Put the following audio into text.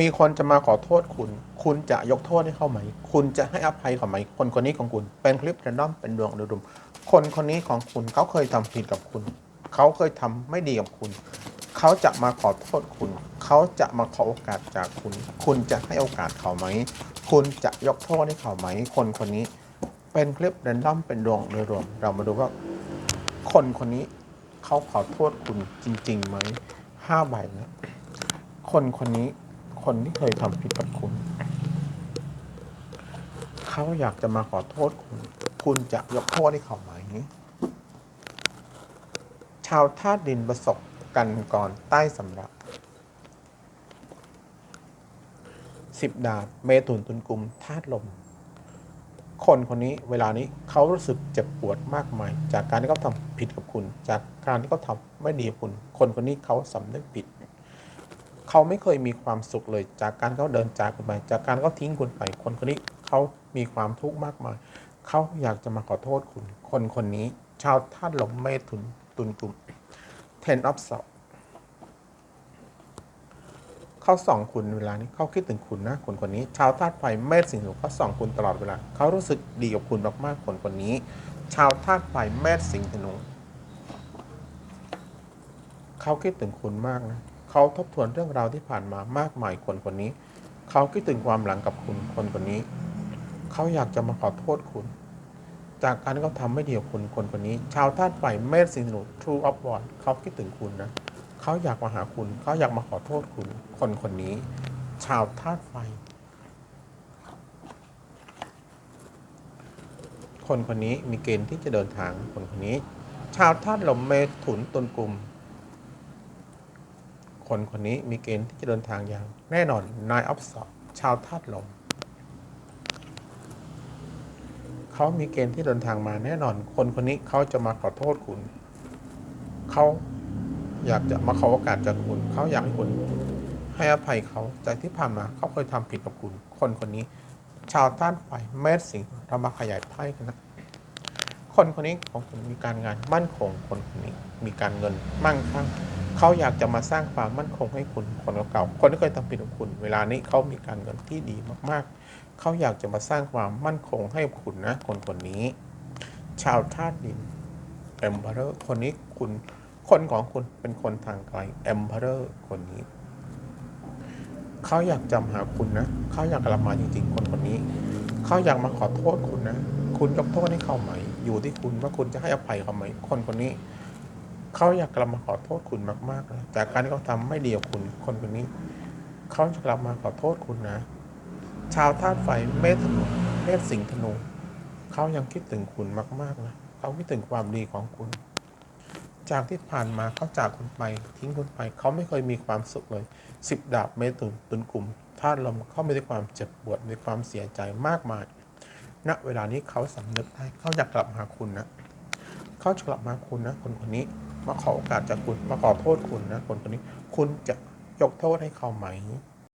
มีคนจะมาขอโทษคุณ คุณจะยกโทษให้เขาไหม คุณจะให้อภัยเขาไหม คนคนนี้ของคุณ เป็นคลิปแรนดอม เป็นดวงดุมคนคนนี้ของคุณ เขาเคยทำผิดกับคุณ เขาเคยทำไม่ดีกับคุณ เขาจะมาขอโทษคุณ เขาจะมาขอโอกาสจากคุณ คุณจะให้โอกาสเขาไหม คุณจะยกโทษให้เขาไหม คนคนนี้ เป็นคลิปแรนดอม เป็นดวงโดยรวม เรามาดูว่า คนคนนี้เขาขอโทษคุณจริงๆไหมห้าใบนะ คนคนนี้ คนที่เคยทำผิดกับคุณ เขาอยากจะมาขอโทษคุณ คุณจะยกโทษให้เขาไหม ชาวธาตุดินประสบกันก่อนใต้สำรับสิบดาบเมตุนตุนกุมธาตุลม คนคนนี้เวลานี้เขารู้สึกเจ็บปวดมากมาย จากการที่เขาทำผิดกับคุณ จากการที่เขาทำไม่ดีกับคุณ คนคนนี้เขาสำนึกผิด เขาไม่เคยมีความสุขเลย จากการเขาเดินจากคุณไป จากการเขาทิ้งคุณไปคนคนนี้เขามีความทุกข์มากมายเขาอยากจะมาขอโทษคุณ คนคนนี้ ชาวธาตุลมเมถุนตุนกลุ่ม ten of s o r เขาส่องคุณเวลานี้เขาคิดถึงคุณนะคนคนนี้ ชาวธาตุไฟเมษสิงห์เขาส่องคุณตลอดเวลาเขารู้สึกดีกับคุณมากๆคนคนนี้ ชาวธาตุไฟเมษสิงห์ธนูเขาคิดถึงคุณมากนะ เขาทบทวนเรื่องราวที่ผ่านมามากมายคนคนนี้ เขาคิดถึงความหลังกับคุณคนคนนี้ เขาอยากจะมาขอโทษคุณ จากการที่เขาทำไม่ดีกับคุณคนคนนี้ ชาวธาตุไฟเมสิงห์ธนู True of One เขาคิดถึงคุณนะเขาอยากมาหาคุณ เขาอยากมาขอโทษคุณ คนคนนี้ ชาวธาตุไฟ คนคนนี้มีเกณฑ์ที่จะเดินทางคนคนนี้ ชาวธาตุลมเมถุนตุนกลุ่ม คนคนนี้มีเกณฑ์ที่จะเดินทางอย่างแน่นอนนายออฟสอบชาวธาตุลมเขามีเกณฑ์ที่เดินทางมาแน่นอน คนคนนี้เขาจะมาขอโทษคุณ เขาอยากจะมาขอโอกาสจากคุณ เขาอยากให้คุณให้อภัยเขาจากที่ผ่านมาเขาเคยทำผิดกับคุณ คนคนนี้ ชาวต้านไฟเมษสิงเรามาขยายไพ่กันนะ คนคนนี้ของคุณมีการงานมั่นคง คนคนนี้มีการเงินมั่งคั่ง เขาอยากจะมาสร้างความมั่นคงให้คุณคนเก่าๆคนที่เคยทำผิดกับคุณ เวลานี้เขามีการเงินที่ดีมากๆ เขาอยากจะมาสร้างความมั่นคงให้คุณนะ คนคนนี้ ชาวธาตุดินเอมเบอร์คนนี้คุณคนของคุณเป็นคนทางไกลเอมเบอร์คนนี้เขาอยากจำหาคุณนะ เขาอยากกลับมาจริงๆ คนคนนี้ เขาอยากมาขอโทษคุณนะ คุณยกโทษให้เขาไหม อยู่ที่คุณว่าคุณจะให้อภัยเขาไหม คนคนนี้ เขาอยากกลับมาขอโทษคุณมากๆเลยจากการที่เขาทำไม่ดีกับคุณคนคนนี้ เขาจะกลับมาขอโทษคุณนะ ชาวธาตุไฟเมษธนูเมษสิงห์ธนู เขายังคิดถึงคุณมากๆนะเขาคิดถึงความดีของคุณ จากที่ผ่านมาเขาจากคุณไป ทิ้งคุณไป เขาไม่เคยมีความสุขเลยสิบดาบเมตุนตุนกลุ่มธาตุลมเขาไมีแต่ความเจ็บปวดมีความเสียใจมากมายณเวลานี้เขาสำนึกได้เขาอยากกลับมาหาคุณนะ เขาจะกลับมาหาคุณนะคนคนนี้ มาขอโอกาสจากคุณมาขอโทษคุณนะคนคนนี้ คุณจะยกโทษให้เขาไหม